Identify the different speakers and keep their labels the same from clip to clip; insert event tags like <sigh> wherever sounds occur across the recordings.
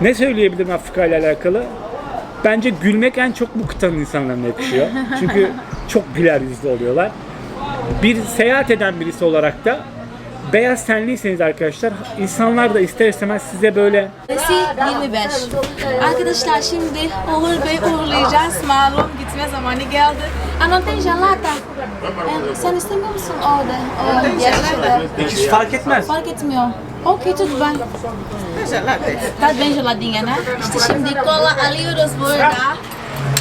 Speaker 1: Ne söyleyebilirim Afrika ile alakalı? Bence gülmek en çok bu kıtanın insanlarına yakışıyor. <laughs> Çünkü çok güler yüzlü oluyorlar. Bir seyahat eden birisi olarak da beyaz tenliyseniz arkadaşlar insanlar da ister istemez size böyle
Speaker 2: Nesi 25. Arkadaşlar şimdi Uğur Bey uğurlayacağız. Malum gitme zamanı geldi. Gelata. Ee, sen istemiyor musun orada?
Speaker 1: Hiç fark etmez.
Speaker 2: Fark etmiyor. Okey tudo bem. Tá bem geladinha, né? İşte şimdi kola alıyoruz burada.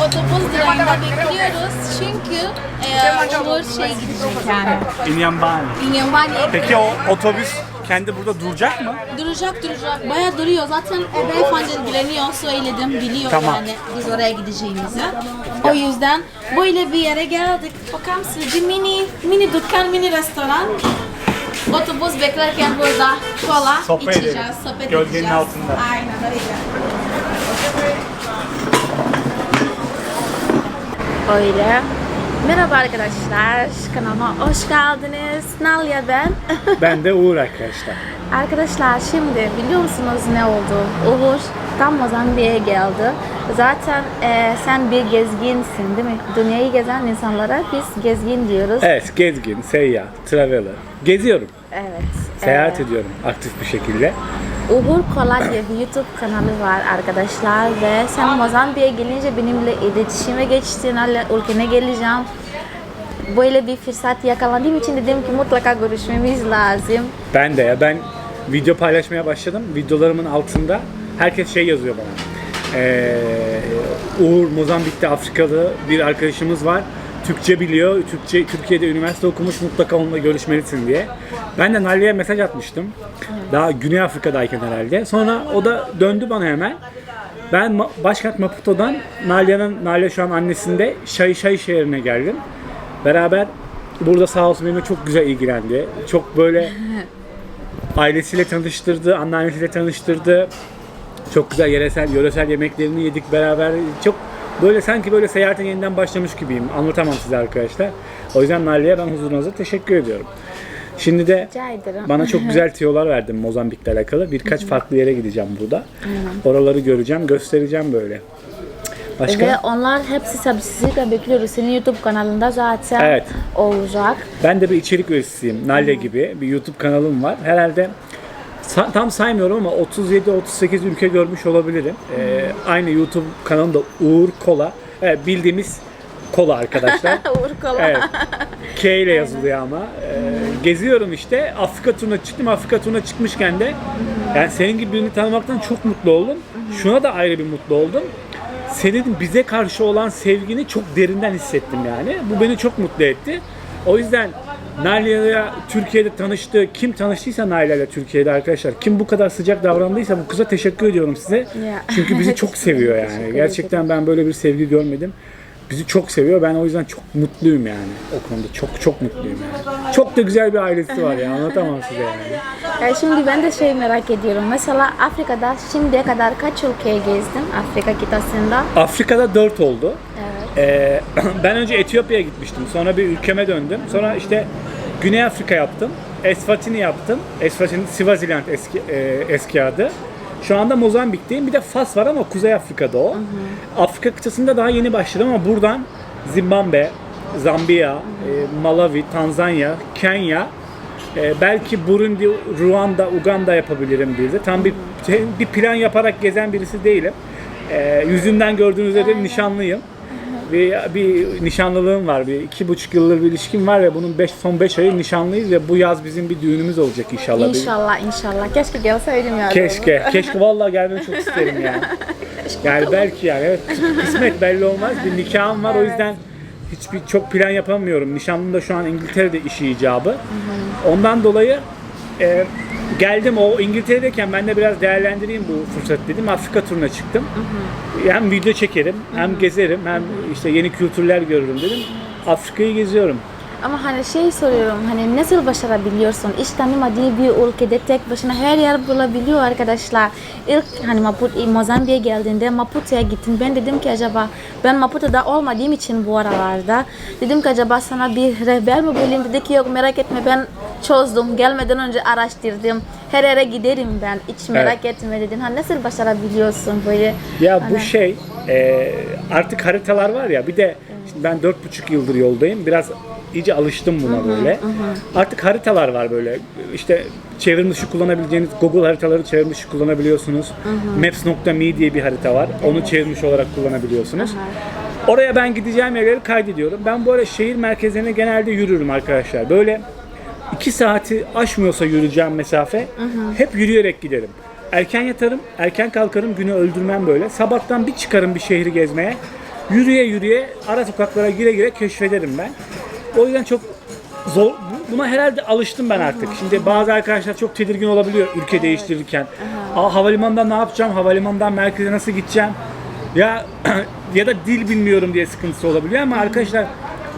Speaker 2: Otobüs durağında bekliyoruz çünkü e, Uğur şey gidecek yani.
Speaker 1: İnyambani.
Speaker 2: İnyambani'ye
Speaker 1: Peki o otobüs kendi burada duracak mı?
Speaker 2: Duracak duracak. Bayağı duruyor. Zaten e, beyefendi ilgileniyor. Söyledim. Biliyor
Speaker 1: Tamam.
Speaker 2: yani biz oraya gideceğimizi. O yüzden böyle bir yere geldik. Bakar mısınız? Bir mini, mini dükkan, mini restoran. Otobüs beklerken burada kola
Speaker 1: Sohbet
Speaker 2: içeceğiz.
Speaker 1: edelim.
Speaker 2: Sohbet
Speaker 1: Gölgenin
Speaker 2: edeceğiz.
Speaker 1: altında.
Speaker 2: Aynen öyle.
Speaker 3: Öyle. Merhaba arkadaşlar, kanalıma hoş geldiniz. Nalia ben.
Speaker 1: Ben de Uğur arkadaşlar. <laughs>
Speaker 3: arkadaşlar şimdi biliyor musunuz ne oldu? Uğur tam Mozambik'e geldi. Zaten e, sen bir gezginsin değil mi? Dünyayı gezen insanlara biz gezgin diyoruz.
Speaker 1: Evet, gezgin, seyyah, traveler. Geziyorum,
Speaker 3: Evet.
Speaker 1: seyahat
Speaker 3: e,
Speaker 1: ediyorum aktif bir şekilde.
Speaker 3: Uğur Kola diye bir YouTube kanalı var arkadaşlar ve sen Mozambik'e gelince benimle iletişime geçtin. Ülkene geleceğim. Böyle bir fırsat yakalandığım için dedim ki mutlaka görüşmemiz lazım.
Speaker 1: Ben de ya ben video paylaşmaya başladım. Videolarımın altında herkes şey yazıyor bana. Ee, Uğur Mozambik'te Afrikalı bir arkadaşımız var. Türkçe biliyor. Türkçe Türkiye'de üniversite okumuş. Mutlaka onunla görüşmelisin diye. Ben de Nali'ye mesaj atmıştım. Daha Güney Afrika'dayken herhalde. Sonra o da döndü bana hemen. Ben Başkent Maputo'dan Nalia'nın Nalia şu an annesinde Şay Şay şehrine geldim. Beraber burada sağ olsun benimle çok güzel ilgilendi. Çok böyle <laughs> ailesiyle tanıştırdı, anneannesiyle tanıştırdı. Çok güzel yöresel, yöresel yemeklerini yedik beraber. Çok böyle sanki böyle seyahate yeniden başlamış gibiyim. Anlatamam size arkadaşlar. O yüzden Nali'ye ben huzurunuza teşekkür ediyorum. Şimdi de bana çok <laughs> güzel tiyolar verdin Mozambik'le alakalı. Birkaç farklı yere gideceğim burada. Oraları göreceğim, göstereceğim böyle. Başka?
Speaker 3: Ve onlar hepsi sabırsızlıkla bekliyoruz. Senin YouTube kanalında zaten
Speaker 1: Evet.
Speaker 3: olacak.
Speaker 1: Ben de bir içerik üreticisiyim. Nalle gibi bir YouTube kanalım var. Herhalde sa- tam saymıyorum ama 37-38 ülke görmüş olabilirim. Ee, aynı YouTube kanalımda Uğur Kola. Evet, bildiğimiz kola arkadaşlar. <laughs>
Speaker 3: Uğur Kola.
Speaker 1: evet. K ile yazılıyor ama. Ee, geziyorum işte. Afrika turuna çıktım. Afrika turuna çıkmışken de yani senin gibi birini tanımaktan çok mutlu oldum. Şuna da ayrı bir mutlu oldum. Senin bize karşı olan sevgini çok derinden hissettim yani. Bu beni çok mutlu etti. O yüzden Nalya'ya Türkiye'de tanıştı. Kim tanıştıysa Nalya'yla Türkiye'de arkadaşlar. Kim bu kadar sıcak davrandıysa bu kıza teşekkür ediyorum size.
Speaker 3: Ya.
Speaker 1: Çünkü bizi çok <laughs> seviyor yani. Gerçekten ben böyle bir sevgi görmedim. Bizi çok seviyor. Ben o yüzden çok mutluyum yani o konuda. Çok çok mutluyum yani. Çok da güzel bir ailesi var ya. Anlatamam size yani. <laughs>
Speaker 3: E, şimdi ben de şey merak ediyorum. Mesela Afrika'da şimdiye kadar kaç ülkeye gezdin Afrika kıtasında?
Speaker 1: Afrika'da 4 oldu.
Speaker 3: Evet.
Speaker 1: Ee, <clears throat> ben önce Etiyopya'ya gitmiştim. Sonra bir ülkeme döndüm. Sonra işte Güney Afrika yaptım. Eswatini yaptım. Eswatini Swaziland eski, e, eski adı. Şu anda Mozambik'teyim. Bir de Fas var ama Kuzey Afrika'da o. Afrika kıtasında daha yeni başladım ama buradan Zimbabwe, Zambiya, e, Malawi, Tanzanya, Kenya, e, belki Burundi, Ruanda, Uganda yapabilirim de. Tam bir bir plan yaparak gezen birisi değilim. E, yüzünden gördüğünüz üzere nişanlıyım. Bir, bir nişanlılığım var. Bir iki buçuk yıldır bir ilişkim var ve bunun beş, son 5 ayı nişanlıyız ve bu yaz bizim bir düğünümüz olacak inşallah.
Speaker 3: İnşallah inşallah. Keşke gelseydim ya.
Speaker 1: Keşke. Keşke vallahi gelmeyi çok isterim yani. Yani belki yani evet kısmet belli olmaz. Bir nikahım var o yüzden hiçbir çok plan yapamıyorum. Nişanlım da şu an İngiltere'de işi icabı. Ondan dolayı e, geldim o İngiltere'deyken ben de biraz değerlendireyim bu fırsat dedim. Afrika turuna çıktım. Hem video çekerim, hem gezerim, hem işte yeni kültürler görürüm dedim. Afrika'yı geziyorum.
Speaker 3: Ama hani şey soruyorum hani nasıl başarabiliyorsun? Hiç tanımadığı bir ülkede tek başına her yer bulabiliyor arkadaşlar. İlk hani Maput, Mozambik'e geldiğinde Maputo'ya gittim. Ben dedim ki acaba ben Maputo'da olmadığım için bu aralarda dedim ki acaba sana bir rehber mi bulayım? Dedi ki yok merak etme ben çözdüm. Gelmeden önce araştırdım. Her yere giderim ben. Hiç merak etme dedim. Ha nasıl başarabiliyorsun böyle?
Speaker 1: Ya bu
Speaker 3: Hani-
Speaker 1: şey e, artık haritalar var ya bir de şimdi ben dört buçuk yıldır yoldayım biraz iyice alıştım buna böyle. Artık haritalar var böyle işte çevrim dışı kullanabileceğiniz Google haritaları çevrim dışı kullanabiliyorsunuz. Maps.me diye bir harita var. Onu çevrim dışı olarak kullanabiliyorsunuz. Oraya ben gideceğim yerleri kaydediyorum. Ben bu arada şehir merkezlerine genelde yürürüm arkadaşlar. Böyle iki saati aşmıyorsa yürüyeceğim mesafe hep yürüyerek giderim. Erken yatarım, erken kalkarım, günü öldürmem böyle. Sabahtan bir çıkarım bir şehri gezmeye. Yürüye yürüye ara sokaklara gire gire keşfederim ben. O yüzden çok zor, bu- buna herhalde alıştım ben artık. Şimdi bazı arkadaşlar çok tedirgin olabiliyor ülke değiştirirken. Aa, havalimanından ne yapacağım, havalimanından merkeze nasıl gideceğim? Ya <clears throat> ya da dil bilmiyorum diye sıkıntısı olabiliyor ama arkadaşlar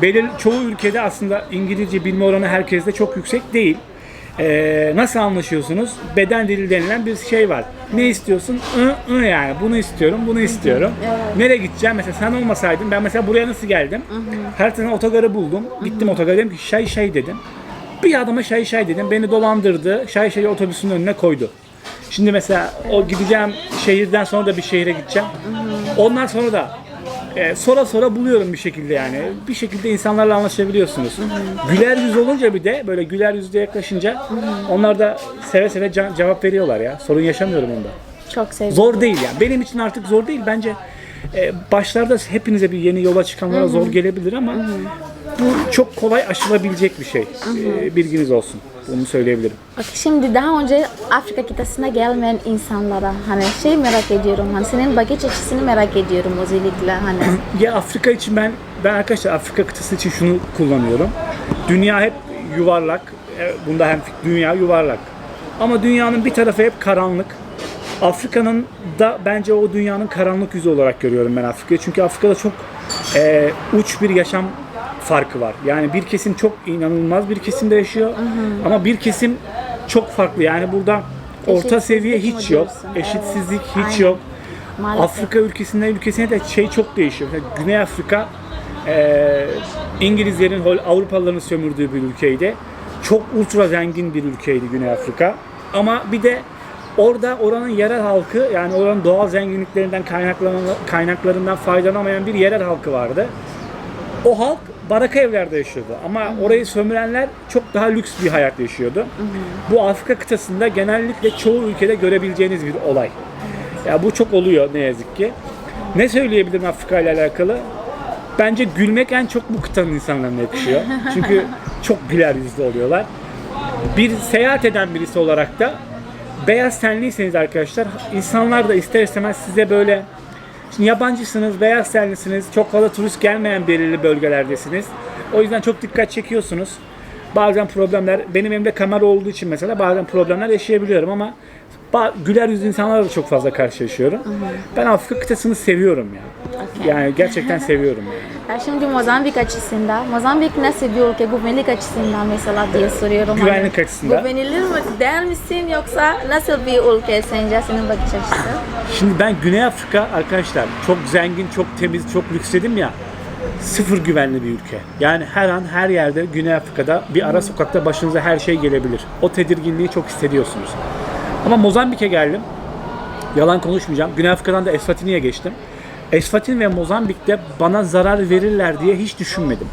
Speaker 1: belirli çoğu ülkede aslında İngilizce bilme oranı herkeste çok yüksek değil. Ee, nasıl anlaşıyorsunuz? Beden dili denilen bir şey var. Ne istiyorsun? I, I yani. Bunu istiyorum, bunu istiyorum. Nereye gideceğim? Mesela sen olmasaydın ben mesela buraya nasıl geldim? Her tane otogarı buldum. Gittim otogara dedim ki şay şay dedim. Bir adama şay şay dedim. Beni dolandırdı. Şay şayı otobüsün önüne koydu. Şimdi mesela o gideceğim şehirden sonra da bir şehire gideceğim. Ondan sonra da e, sonra sonra buluyorum bir şekilde yani. Bir şekilde insanlarla anlaşabiliyorsunuz. Güler yüz olunca bir de böyle güler yüzle yaklaşınca onlar da seve seve ca- cevap veriyorlar ya. Sorun yaşamıyorum onda.
Speaker 3: Çok sevdim.
Speaker 1: Zor değil yani. Benim için artık zor değil. Bence e, başlarda hepinize bir yeni yola çıkanlara zor gelebilir ama bu çok kolay aşılabilecek bir şey. E, bilginiz olsun. Bunu söyleyebilirim.
Speaker 3: Okey, şimdi daha önce Afrika kıtasına gelmeyen insanlara hani şey merak ediyorum hani senin bakış açısını merak ediyorum özellikle hani <clears throat>
Speaker 1: Ya Afrika için ben ben arkadaşlar Afrika kıtası için şunu kullanıyorum. Dünya hep yuvarlak. E, Bunda hem dünya yuvarlak. Ama dünyanın bir tarafı hep karanlık. Afrika'nın da bence o dünyanın karanlık yüzü olarak görüyorum ben Afrika'yı. Çünkü Afrika'da çok e, uç bir yaşam farkı var. Yani bir kesim çok inanılmaz bir kesimde yaşıyor. Ama bir kesim çok farklı. Yani burada orta seviye hiç yok. Eşitsizlik hiç
Speaker 3: Aynen.
Speaker 1: yok.
Speaker 3: maalesef.
Speaker 1: Afrika ülkesinden ülkesine de şey çok değişiyor. Mesela Güney Afrika e, İngilizlerin, Avrupalıların sömürdüğü bir ülkeydi. Çok ultra zengin bir ülkeydi Güney Afrika. Ama bir de orada oranın yerel halkı yani oranın doğal zenginliklerinden kaynaklarından faydalanamayan bir yerel halkı vardı. O halk baraka evlerde yaşıyordu ama orayı sömürenler çok daha lüks bir hayat yaşıyordu. Bu Afrika kıtasında genellikle çoğu ülkede görebileceğiniz bir olay. Ya bu çok oluyor ne yazık ki. Ne söyleyebilirim Afrika ile alakalı? Bence gülmek en çok bu kıtanın insanlarına yakışıyor. <laughs> Çünkü çok güler yüzlü oluyorlar. Bir seyahat eden birisi olarak da beyaz tenliyseniz arkadaşlar insanlar da ister istemez size böyle Şimdi yabancısınız, beyaz tenlisiniz, çok fazla turist gelmeyen belirli bölgelerdesiniz. O yüzden çok dikkat çekiyorsunuz. Bazen problemler, benim elimde kamera olduğu için mesela bazen problemler yaşayabiliyorum ama güler yüzlü insanlarla da çok fazla karşılaşıyorum. Ben Afrika kıtasını seviyorum ya. Yani gerçekten seviyorum yani.
Speaker 3: Ya şimdi Mozambik açısından, Mozambik nasıl bir ülke güvenlik açısından mesela diye soruyorum.
Speaker 1: Güvenlik
Speaker 3: Hani
Speaker 1: açısından.
Speaker 3: Güvenilir mi der misin yoksa nasıl bir ülke sence senin bakış açısı?
Speaker 1: Şimdi ben Güney Afrika arkadaşlar çok zengin, çok temiz, çok lüks dedim ya. Sıfır güvenli bir ülke. Yani her an her yerde Güney Afrika'da bir ara sokakta başınıza her şey gelebilir. O tedirginliği çok hissediyorsunuz. Ama Mozambik'e geldim. Yalan konuşmayacağım. Güney Afrika'dan da Eswatini'ye geçtim. Eswatini ve Mozambik'te bana zarar verirler diye hiç düşünmedim.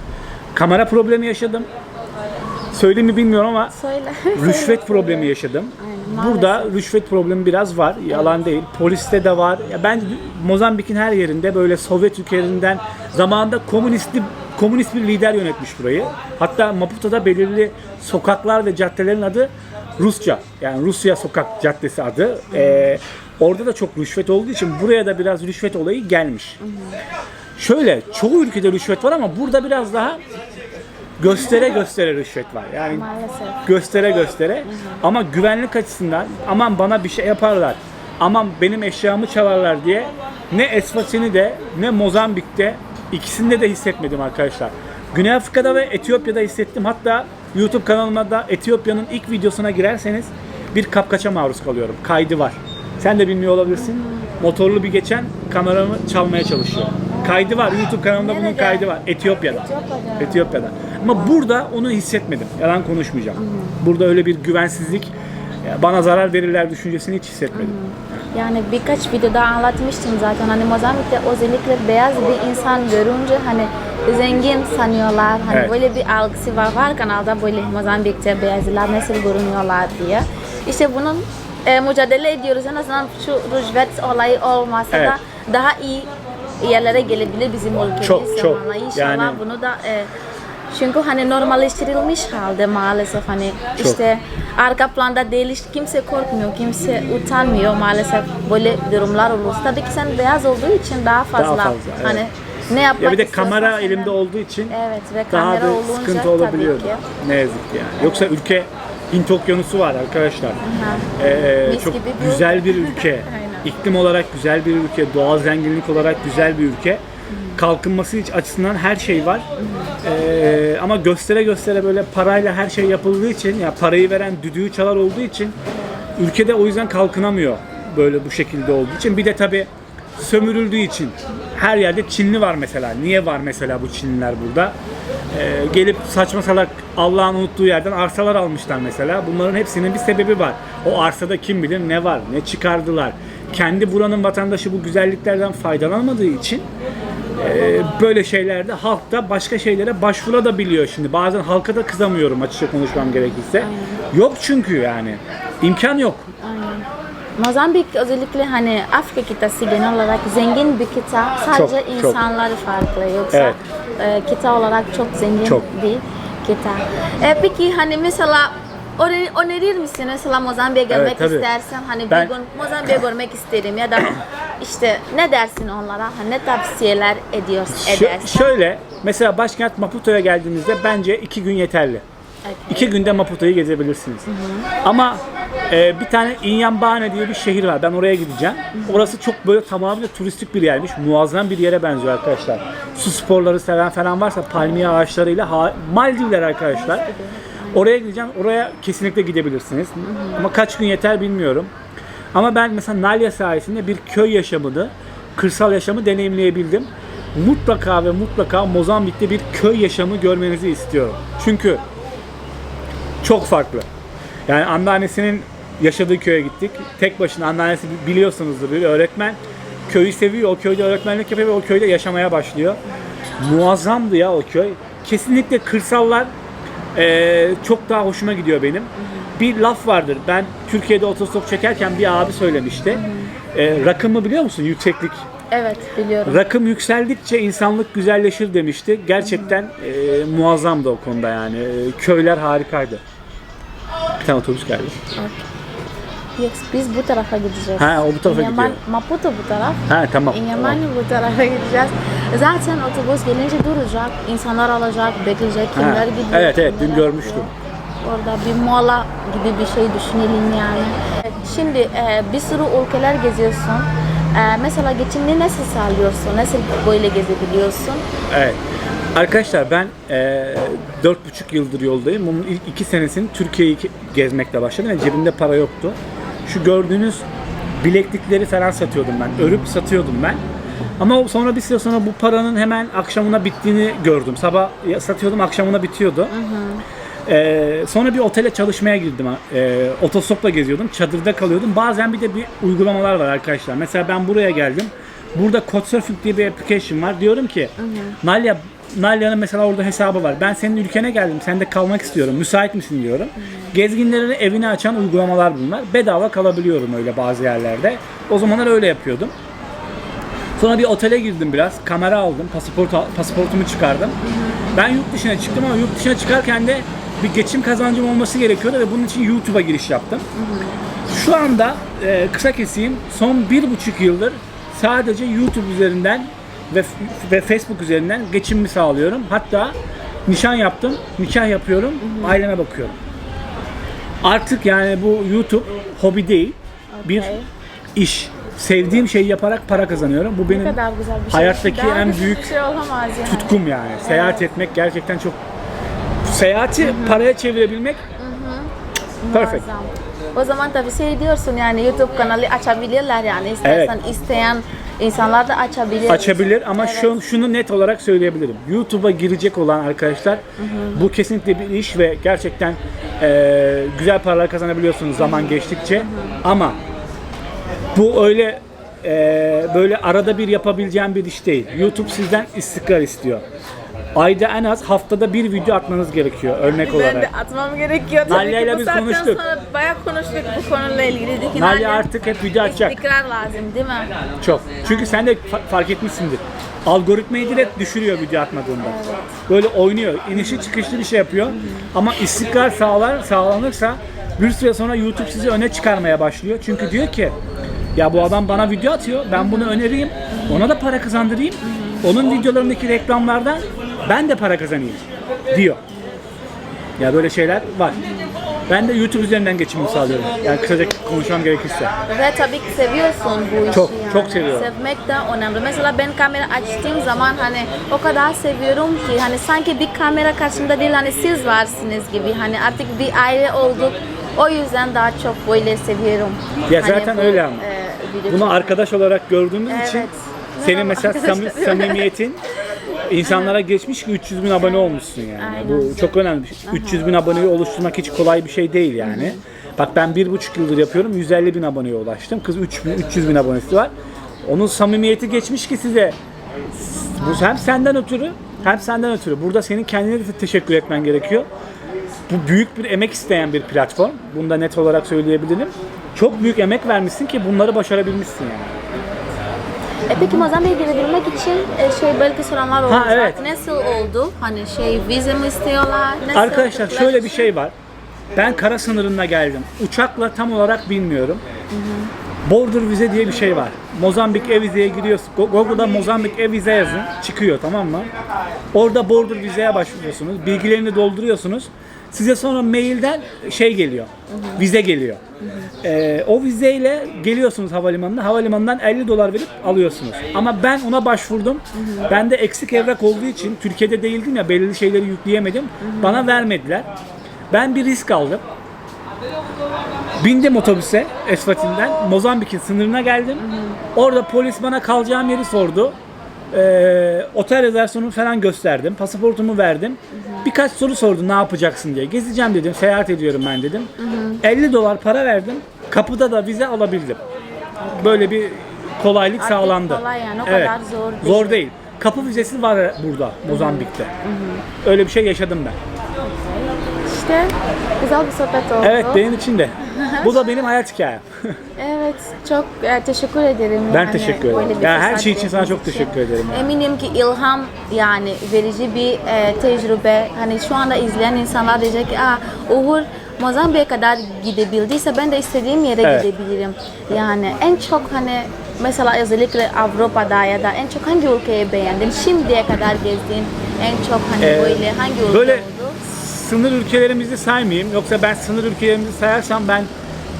Speaker 1: Kamera problemi yaşadım. Söyleyeyim mi bilmiyorum ama
Speaker 3: Söyle. <laughs>
Speaker 1: rüşvet problemi yaşadım.
Speaker 3: Aynen,
Speaker 1: Burada rüşvet problemi biraz var. Yalan değil. Poliste de var. Ya ben Mozambik'in her yerinde böyle Sovyet ülkelerinden zamanında komünistli komünist bir lider yönetmiş burayı. Hatta Maputo'da belirli sokaklar ve caddelerin adı Rusça. Yani Rusya Sokak Caddesi adı. Ee, orada da çok rüşvet olduğu için buraya da biraz rüşvet olayı gelmiş. Şöyle çoğu ülkede rüşvet var ama burada biraz daha göstere göstere rüşvet var. Yani
Speaker 3: Maalesef.
Speaker 1: göstere göstere. Ama güvenlik açısından aman bana bir şey yaparlar. Aman benim eşyamı çalarlar diye ne Eswatini'de ne Mozambik'te ikisinde de hissetmedim arkadaşlar. Güney Afrika'da ve Etiyopya'da hissettim. Hatta YouTube kanalıma da Etiyopya'nın ilk videosuna girerseniz bir kapkaça maruz kalıyorum. Kaydı var. Sen de bilmiyor olabilirsin. Motorlu bir geçen kameramı çalmaya çalışıyor. Kaydı var. YouTube kanalımda bunun kaydı var. Etiyopya'da.
Speaker 3: Etiyopya'da.
Speaker 1: Etiyopya'da. Ama burada onu hissetmedim. Yalan konuşmayacağım. Burada öyle bir güvensizlik, bana zarar verirler düşüncesini hiç hissetmedim.
Speaker 3: Yani birkaç videoda anlatmıştım zaten hani Mozambik'te özellikle beyaz bir insan görünce hani zengin sanıyorlar. Hani
Speaker 1: Evet.
Speaker 3: böyle bir algısı var. Var kanalda böyle Mozambik'te beyazlar nasıl görünüyorlar diye. İşte bunun e, mücadele ediyoruz. En azından şu rüşvet olayı olmasa
Speaker 1: Evet.
Speaker 3: da daha iyi yerlere gelebilir bizim ülkemiz
Speaker 1: Çok, çok.
Speaker 3: İnşallah
Speaker 1: Yani-
Speaker 3: bunu da e, çünkü hani normalleştirilmiş halde maalesef hani
Speaker 1: Çok.
Speaker 3: işte arka planda değil kimse korkmuyor, kimse utanmıyor maalesef böyle durumlar olursa. Tabii ki sen beyaz olduğu için daha fazla,
Speaker 1: fazla, evet.
Speaker 3: hani ne yapmak
Speaker 1: Ya bir de kamera
Speaker 3: senden-
Speaker 1: elimde olduğu için
Speaker 3: Evet ve
Speaker 1: daha da
Speaker 3: olunca
Speaker 1: sıkıntı olabiliyor.
Speaker 3: tabii ki.
Speaker 1: Ne yazık ki yani. Yoksa ülke Hint okyanusu var arkadaşlar.
Speaker 3: Aha.
Speaker 1: Ee,
Speaker 3: Mis
Speaker 1: çok güzel bir ülke. <laughs> İklim olarak güzel bir ülke, doğal zenginlik olarak güzel bir ülke. Kalkınması açısından her şey var. Ee, ama göstere göstere böyle parayla her şey yapıldığı için ya parayı veren düdüğü çalar olduğu için ülkede o yüzden kalkınamıyor böyle bu şekilde olduğu için. Bir de tabi sömürüldüğü için her yerde Çinli var mesela. Niye var mesela bu Çinliler burada? Ee, gelip saçma salak Allah'ın unuttuğu yerden arsalar almışlar mesela. Bunların hepsinin bir sebebi var. O arsada kim bilir ne var, ne çıkardılar. Kendi buranın vatandaşı bu güzelliklerden faydalanmadığı için e, böyle şeylerde halk da başka şeylere başvurabiliyor şimdi. Bazen halka da kızamıyorum açıkça konuşmam gerekirse. Yok çünkü yani. imkan yok.
Speaker 3: Mozambik özellikle hani Afrika kıtası genel olarak zengin bir kıta. Sadece
Speaker 1: Çok, çok.
Speaker 3: insanları farklı. Yoksa
Speaker 1: Evet.
Speaker 3: e, kıta olarak çok zengin
Speaker 1: Çok.
Speaker 3: bir kıta. E, peki hani mesela öner- önerir misin mesela Mozambik'e gelmek
Speaker 1: tabii.
Speaker 3: istersen hani
Speaker 1: Ben-
Speaker 3: bir gün Mozambik'e görmek isterim ya da <coughs> işte ne dersin onlara? Hani ne tavsiyeler ediyorsun
Speaker 1: Şö-
Speaker 3: edersin?
Speaker 1: şöyle mesela başkent Maputo'ya geldiğinizde bence iki gün yeterli.
Speaker 3: Evet.
Speaker 1: İki günde Maputo'yu gezebilirsiniz. Ama e, bir tane Inhambane diye bir şehir var. Ben oraya gideceğim. Orası çok böyle tamamıyla turistik bir yermiş. Muazzam bir yere benziyor arkadaşlar. Su sporları seven falan varsa palmiye ağaçlarıyla ha- Maldivler arkadaşlar. Oraya gideceğim. Oraya kesinlikle gidebilirsiniz. Ama kaç gün yeter bilmiyorum. Ama ben mesela Nalya sayesinde bir köy yaşamını, kırsal yaşamı deneyimleyebildim. Mutlaka ve mutlaka Mozambik'te bir köy yaşamı görmenizi istiyorum. Çünkü çok farklı. Yani anneannesinin yaşadığı köye gittik. Tek başına anneannesi biliyorsunuzdur bir öğretmen. Köyü seviyor, o köyde öğretmenlik yapıyor ve o köyde yaşamaya başlıyor. Muazzamdı ya o köy. Kesinlikle kırsallar eee, çok daha hoşuma gidiyor benim. Bir laf vardır. Ben Türkiye'de otostop çekerken bir abi söylemişti. Eee rakımı biliyor musun? Yükseklik.
Speaker 3: Evet biliyorum.
Speaker 1: Rakım yükseldikçe insanlık güzelleşir demişti. Gerçekten e, muazzamdı o konuda yani. E, köyler harikaydı. Bir tane otobüs geldi.
Speaker 3: Yok, biz bu tarafa gideceğiz.
Speaker 1: Ha, o bu tarafa
Speaker 3: İnyaman-
Speaker 1: gidiyor.
Speaker 3: Maputo bu taraf.
Speaker 1: Ha tamam.
Speaker 3: İnyamani bu tarafa gideceğiz. Zaten otobüs gelince duracak, insanlar alacak, bekleyecek,
Speaker 1: Ha,
Speaker 3: kimler gidiyor.
Speaker 1: evet, evet, dün
Speaker 3: kimler
Speaker 1: görmüştüm.
Speaker 3: gidiyor. Orada bir mola gibi bir şey düşünelim yani. Şimdi e, bir sürü ülkeler geziyorsun. E, mesela geçimini nasıl sağlıyorsun? Nasıl böyle gezebiliyorsun?
Speaker 1: Evet. Arkadaşlar ben e, dört buçuk yıldır yoldayım. Bunun ilk iki senesini Türkiye'yi gezmekle başladım ve cebimde para yoktu. Şu gördüğünüz bileklikleri falan satıyordum ben. Örüp satıyordum ben. Ama sonra bir süre sonra bu paranın hemen akşamına bittiğini gördüm. Sabah satıyordum, akşamına bitiyordu. Ee, sonra bir otele çalışmaya girdim. Ee, otostopla geziyordum. Çadırda kalıyordum. Bazen bir de bir uygulamalar var arkadaşlar. Mesela ben buraya geldim. Burada Couchsurfing diye bir application var. Diyorum ki Nalya Nalya'nın mesela orada hesabı var. Ben senin ülkene geldim. Sen de kalmak istiyorum. Müsait misin diyorum. Gezginlerin evini açan uygulamalar bunlar. Bedava kalabiliyorum öyle bazı yerlerde. O zamanlar öyle yapıyordum. Sonra bir otele girdim biraz. Kamera aldım. Pasaport pasaportumu çıkardım. Ben yurt dışına çıktım ama yurt dışına çıkarken de bir geçim kazancım olması gerekiyordu ve bunun için YouTube'a giriş yaptım. Şu anda e, kısa keseyim. Son bir buçuk yıldır sadece YouTube üzerinden ve, ve Facebook üzerinden geçimimi sağlıyorum. Hatta nişan yaptım, nikah yapıyorum, aileme bakıyorum. Artık yani bu YouTube hobi değil, bir
Speaker 3: Okey.
Speaker 1: iş. sevdiğim şeyi yaparak para kazanıyorum. Bu
Speaker 3: Ne
Speaker 1: benim
Speaker 3: kadar güzel bir şey.
Speaker 1: hayattaki
Speaker 3: Daha
Speaker 1: en
Speaker 3: güzel
Speaker 1: büyük
Speaker 3: bir şey olamaz yani.
Speaker 1: tutkum yani. Seyahat etmek gerçekten çok seyahati paraya çevirebilmek perfect.
Speaker 3: Muazzam. O zaman tavsiye ediyorsun yani YouTube kanalı açabilirler yani istersen isteyen insanlar da açabilir.
Speaker 1: açabilir ama şu, şunu net olarak söyleyebilirim. YouTube'a girecek olan arkadaşlar bu kesinlikle bir iş ve gerçekten e, güzel paralar kazanabiliyorsunuz zaman geçtikçe ama bu öyle e, böyle arada bir yapabileceğim bir iş değil. YouTube sizden istikrar istiyor. Ayda en az haftada bir video atmanız gerekiyor örnek
Speaker 3: Ben de
Speaker 1: olarak.
Speaker 3: atmam gerekiyor tabii
Speaker 1: Nalia
Speaker 3: ki.
Speaker 1: ile
Speaker 3: Bu
Speaker 1: biz
Speaker 3: saatten
Speaker 1: konuştuk.
Speaker 3: sonra bayağı konuştuk bu konuyla ilgili. Dedi ki,
Speaker 1: Nalia artık hep video atacak.
Speaker 3: İstikrar lazım değil mi?
Speaker 1: Çok. Çünkü sen de fa- fark etmişsindir. Algoritmayı direkt düşürüyor video atmadığında. Böyle oynuyor. İnişi çıkışlı bir şey yapıyor. Ama istikrar sağlar, sağlanırsa bir süre sonra YouTube sizi öne çıkarmaya başlıyor. Çünkü diyor ki ya bu adam bana video atıyor. Ben bunu önereyim. Ona da para kazandırayım. Onun videolarındaki reklamlardan ben de para kazanayım diyor. Ya böyle şeyler var. Ben de YouTube üzerinden geçimimi sağlıyorum. Yani kısaca konuşmam gerekirse.
Speaker 3: Ve tabii ki seviyorsun bu işi
Speaker 1: Çok,
Speaker 3: yani.
Speaker 1: çok seviyorum.
Speaker 3: Sevmek de önemli. Mesela ben kamera açtığım zaman hani o kadar seviyorum ki hani sanki bir kamera karşımda değil hani siz varsınız gibi. Hani artık bir aile olduk. O yüzden daha çok böyle seviyorum.
Speaker 1: Ya
Speaker 3: Hani
Speaker 1: zaten
Speaker 3: bu,
Speaker 1: öyle ama.
Speaker 3: e,
Speaker 1: Bunu arkadaş olarak gördüğümüz
Speaker 3: Evet.
Speaker 1: için senin mesela <laughs> sam- samimiyetin insanlara geçmiş ki 300 bin abone olmuşsun yani.
Speaker 3: Aynen.
Speaker 1: Bu çok önemli. bir şey. 300 bin aboneyi oluşturmak hiç kolay bir şey değil yani. Bak ben bir buçuk yıldır yapıyorum. 150 bin aboneye ulaştım. Kız 3 bin, 300 bin abonesi var. Onun samimiyeti geçmiş ki size. Bu hem senden ötürü hem senden ötürü. Burada senin kendine de teşekkür etmen gerekiyor. Bu büyük bir emek isteyen bir platform. Bunu da net olarak söyleyebilirim. Çok büyük emek vermişsin ki bunları başarabilmişsin yani.
Speaker 3: E peki Mozambik'e girebilmek için e, şey belki soranlar olacak.
Speaker 1: evet.
Speaker 3: Nasıl oldu? Hani şey vize mi istiyorlar? Nasıl
Speaker 1: Arkadaşlar şöyle bir şey var. Ben kara sınırına geldim. Uçakla tam olarak bilmiyorum. Border vize diye bir şey var. Mozambik e-vizeye giriyorsun. Go- Google'da Mozambik e-vize yazın. Çıkıyor tamam mı? Orada border vizeye başvuruyorsunuz. Bilgilerini dolduruyorsunuz. Size sonra mailden şey geliyor. Vize geliyor. Ee, o vizeyle geliyorsunuz havalimanına. Havalimanından 50 dolar verip alıyorsunuz. Ama ben ona başvurdum. Ben de eksik evrak olduğu için Türkiye'de değildim ya belirli şeyleri yükleyemedim. Bana vermediler. Ben bir risk aldım. Bindim otobüse Esfatin'den. Mozambik'in sınırına geldim. Orada polis bana kalacağım yeri sordu. Ee, otel rezervasyonumu falan gösterdim. Pasaportumu verdim. Birkaç soru sordu ne yapacaksın diye. Gezeceğim dedim. Seyahat ediyorum ben dedim. 50 dolar para verdim. Kapıda da vize alabildim. Böyle bir kolaylık
Speaker 3: Artık
Speaker 1: sağlandı.
Speaker 3: kolay yani, o kadar zor değil.
Speaker 1: Zor değil. Kapı vizesi var burada Mozambik'te. Öyle bir şey yaşadım ben.
Speaker 3: İşte güzel bir sohbet oldu.
Speaker 1: Evet benim için de. Bu da benim hayat hikayem.
Speaker 3: Evet, çok e, teşekkür ederim.
Speaker 1: Ben
Speaker 3: yani
Speaker 1: teşekkür ederim.
Speaker 3: böyle bir
Speaker 1: Ya her
Speaker 3: fırsat
Speaker 1: şey için sana çok teşekkür ederim.
Speaker 3: Eminim ki ilham yani verici bir e, tecrübe. Hani şu anda izleyen insanlar diyecek ki, Aa, Uğur Mozambik'e kadar gidebildiyse ben de istediğim yere
Speaker 1: Evet.
Speaker 3: gidebilirim. Yani en çok hani mesela özellikle Avrupa'da ya da en çok hangi ülkeyi beğendin? Şimdiye kadar gezdiğin en çok hani
Speaker 1: Ee,
Speaker 3: böyle hangi ülke
Speaker 1: böyle-
Speaker 3: oldu?
Speaker 1: Sınır ülkelerimizi saymayayım. Yoksa ben sınır ülkelerimizi sayarsam ben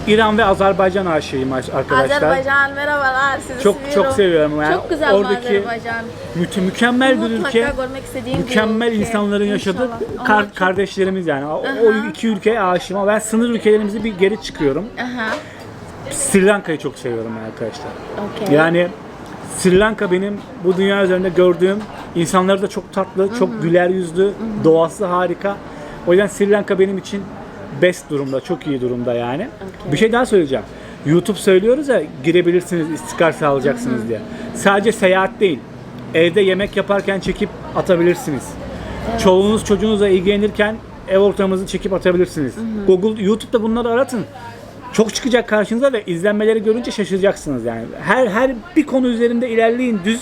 Speaker 1: İran ve Azerbaycan aşığıyım arkadaşlar.
Speaker 3: Azerbaycan merhabalar sizi
Speaker 1: Çok-
Speaker 3: seviyorum.
Speaker 1: çok seviyorum yani.
Speaker 3: Çok güzel
Speaker 1: Oradaki
Speaker 3: Azerbaycan.
Speaker 1: Müte- mükemmel bir
Speaker 3: Mutlaka
Speaker 1: ülke.
Speaker 3: görmek istediğim bir
Speaker 1: Mükemmel
Speaker 3: ülke.
Speaker 1: insanların yaşadığı
Speaker 3: İnşallah.
Speaker 1: kar-
Speaker 3: çok-
Speaker 1: kardeşlerimiz yani. O, o
Speaker 3: Aha.
Speaker 1: iki ülkeye aşığım ama ben sınır ülkelerimizi bir geri çıkıyorum.
Speaker 3: Aha.
Speaker 1: Sri Lanka'yı çok seviyorum arkadaşlar.
Speaker 3: Okey.
Speaker 1: Yani Sri Lanka benim bu dünya üzerinde gördüğüm insanları da çok tatlı, çok güler yüzlü, doğası harika. O yüzden Sri Lanka benim için best durumda, çok iyi durumda yani. Bir şey daha söyleyeceğim. YouTube söylüyoruz ya girebilirsiniz, istikrar sağlayacaksınız diye. Sadece seyahat değil. Evde yemek yaparken çekip atabilirsiniz. Çoluğunuz çocuğunuzla ilgilenirken ev ortamınızı çekip atabilirsiniz. Google, YouTube'da bunları aratın. Çok çıkacak karşınıza ve izlenmeleri görünce şaşıracaksınız yani. Her her bir konu üzerinde ilerleyin düz.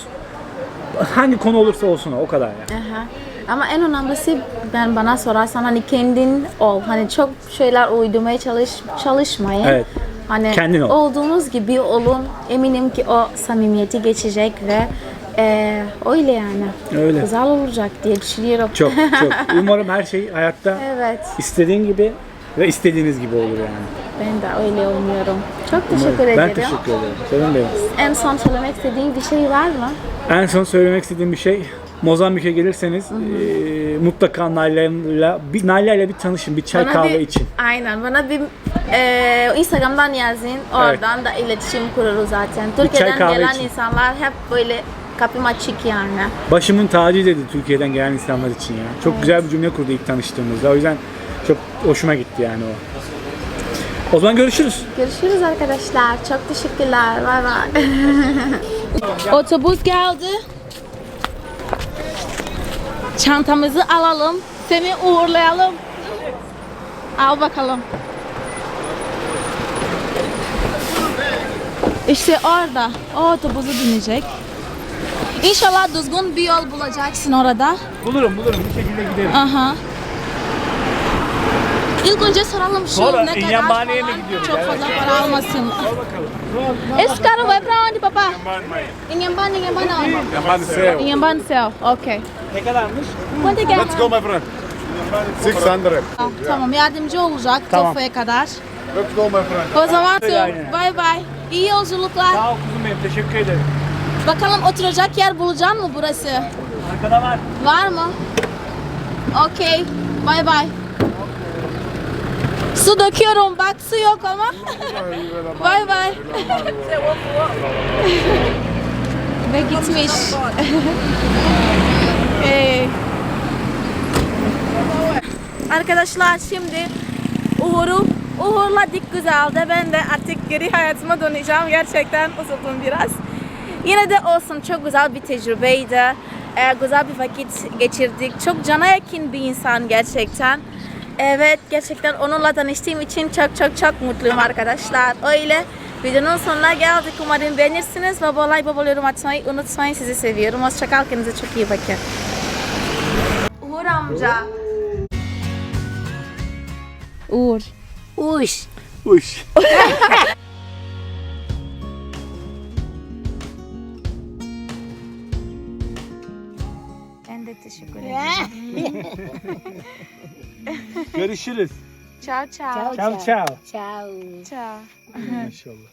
Speaker 1: Hangi konu olursa olsun o kadar yani.
Speaker 3: Aha. Ama en önemlisi ben bana sorarsan hani kendin ol. Hani çok şeyler uydurmaya çalış çalışmayın.
Speaker 1: Evet.
Speaker 3: Hani
Speaker 1: Kendin ol.
Speaker 3: olduğunuz gibi olun. Eminim ki o samimiyeti geçecek ve e, öyle yani.
Speaker 1: Öyle.
Speaker 3: Güzel olacak diye düşünüyorum.
Speaker 1: Çok çok. <laughs> Umarım her şey hayatta
Speaker 3: evet.
Speaker 1: istediğin gibi ve istediğiniz gibi olur yani.
Speaker 3: Ben de öyle umuyorum. Çok teşekkür
Speaker 1: Ben
Speaker 3: ederim.
Speaker 1: teşekkür ederim. Canım benim.
Speaker 3: En son söylemek istediğin bir şey var mı?
Speaker 1: En son söylemek istediğim bir şey. Mozambik'e gelirseniz eee, mutlaka Naila'yla bir Naila'yla bir tanışın, bir çay kahve
Speaker 3: bir,
Speaker 1: için.
Speaker 3: Aynen. Bana bir e, Instagram'dan yazın. Oradan da iletişim kururuz zaten. Türkiye'den
Speaker 1: kahve
Speaker 3: gelen
Speaker 1: için.
Speaker 3: insanlar hep böyle kapım açık yani.
Speaker 1: Başımın tacı dedi Türkiye'den gelen insanlar için ya. Çok güzel bir cümle kurdu ilk tanıştığımızda. O yüzden çok hoşuma gitti yani o. O zaman görüşürüz.
Speaker 3: Görüşürüz arkadaşlar. Çok teşekkürler. Bay bay.
Speaker 2: Otobüs geldi. Çantamızı alalım. Seni uğurlayalım. Al bakalım. İşte orada. O otobüse binecek. İnşallah düzgün bir yol bulacaksın orada.
Speaker 1: Bulurum bulurum bir şekilde giderim.
Speaker 2: Aha. İlk önce soralım şu
Speaker 1: Sonra
Speaker 2: ne kadar falan. Çok
Speaker 1: Evet.
Speaker 2: fazla para almasın. Esse carro vai pra onde, papá? Inhambane, Inhambane onde?
Speaker 4: Yamani Cell.
Speaker 2: Inhambane Céu, ok.
Speaker 1: Ne kadarmış?
Speaker 2: Quanto é que é?
Speaker 4: Let's go, my friend. 600.
Speaker 2: Ah, Tamam yardımcı olacak
Speaker 1: Tamam.
Speaker 2: Tofa'ya kadar.
Speaker 4: Let's go, my friend.
Speaker 2: O zaman
Speaker 1: aynen.
Speaker 2: bay bay. İyi yolculuklar.
Speaker 1: Sağ ol kuzum benim teşekkür ederim.
Speaker 2: Bakalım oturacak yer bulacak mı burası?
Speaker 1: Arkada var.
Speaker 2: Var mı? Okey. Bay bay. Su döküyorum. Bak su yok ama. <laughs> bay bay. Ve gitmiş. <laughs> Ee,
Speaker 3: Arkadaşlar şimdi Uğur'u uğurladık güzeldi. Ben de artık geri hayatıma döneceğim. Gerçekten uzattım biraz. Yine de olsun çok güzel bir tecrübeydi. Ee, güzel bir vakit geçirdik. Çok cana yakın bir insan gerçekten. Evet gerçekten onunla tanıştığım için çok çok çok mutluyum arkadaşlar. Öyle videonun sonuna geldik. Umarım beğenirsiniz. Ve olay baba yorum atmayı unutmayın. Sizi seviyorum. Hoşçakal. Kendinize çok iyi bakın. Uğur amca.
Speaker 2: Uğur.
Speaker 3: Uş.
Speaker 1: Uş.
Speaker 3: Ben de teşekkür ederim. <laughs>
Speaker 1: Görüşürüz.
Speaker 3: Ciao ciao.
Speaker 1: Ciao ciao.
Speaker 3: Ciao.
Speaker 1: Maşallah.